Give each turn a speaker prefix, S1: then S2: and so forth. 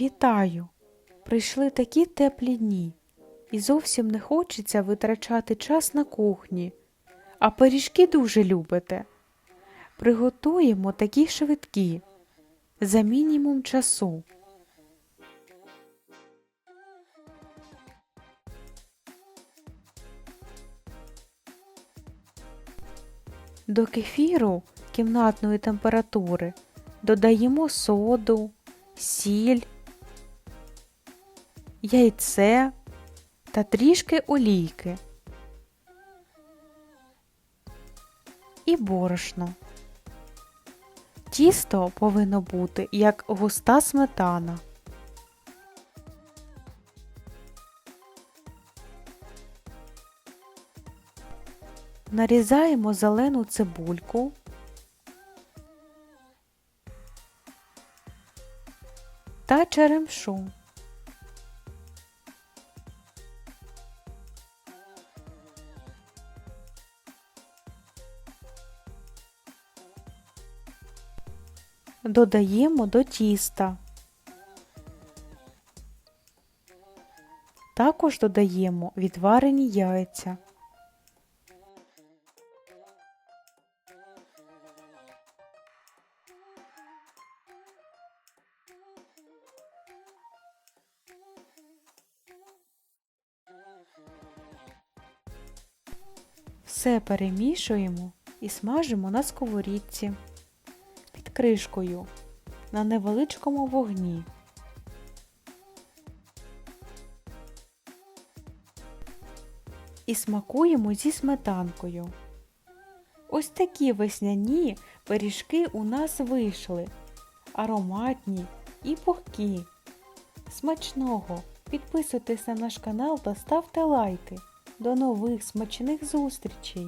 S1: Вітаю! Прийшли такі теплі дні, і зовсім не хочеться витрачати час на кухні, а пиріжки дуже любите. Приготуємо такі швидкі за мінімум часу. До кефіру кімнатної температури додаємо соду, сіль, яйце та трішки олійки і борошно. Тісто повинно бути як густа сметана. Нарізаємо зелену цибульку. Та черемшу. Додаємо до тіста. Також додаємо відварені яйця. Все перемішуємо і смажимо на сковорідці кришкою на невеличкому вогні. І смакуємо зі сметанкою. Ось такі весняні пиріжки у нас вийшли. Ароматні і пухкі. Смачного! Підписуйтесь на наш канал та ставте лайки. До нових смачних зустрічей!